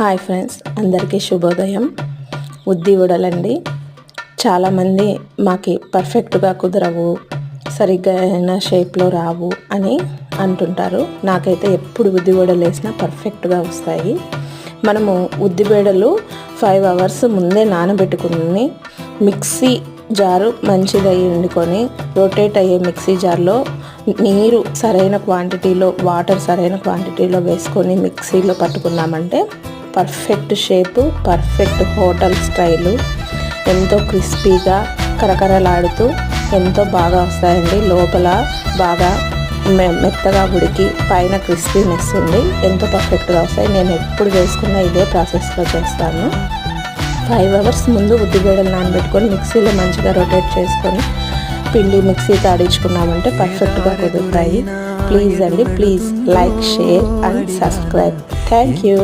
Hi friends అందరికీ శుభోదయం. ఉద్ది వడలండి చాలామంది మాకి పర్ఫెక్ట్గా కుదరవు సరిగ్గా అయిన షేప్లో రావు అని అంటుంటారు. నాకైతే ఎప్పుడు ఉద్ది వడలు వేసినా పర్ఫెక్ట్గా వస్తాయి. మనము ఉద్ది బేడలు ఫైవ్ అవర్స్ ముందే నానబెట్టుకుని మిక్సీ జారు మంచిగా వండుకొని రొటేట్ అయ్యే మిక్సీ జార్లో నీరు సరైన క్వాంటిటీలో వాటర్ సరైన క్వాంటిటీలో వేసుకొని మిక్సీలో పట్టుకున్నామంటే perfect shape perfect hotel style. ఎంతో క్రిస్పీగా కరకరలాడుతూ ఎంతో బాగా వస్తాయండి. లోపల బాగా మె- మెత్తగా ఉడికి పైన క్రిస్పీనెస్ ఉంది. ఎంతో పర్ఫెక్ట్గా వస్తాయి. నేను ఎప్పుడు చేసుకున్న ఇదే ప్రాసెస్లో చేస్తాను. ఫైవ్ అవర్స్ ముందు ఉద్దిబేడలు నానబెట్టుకొని మిక్సీలో మంచిగా రొటేట్ చేసుకొని పిండి మిక్సీ తాడించుకున్నామంటే పర్ఫెక్ట్గా కుదురుతాయి. ప్లీజ్ అండి please like share and subscribe. Thank you.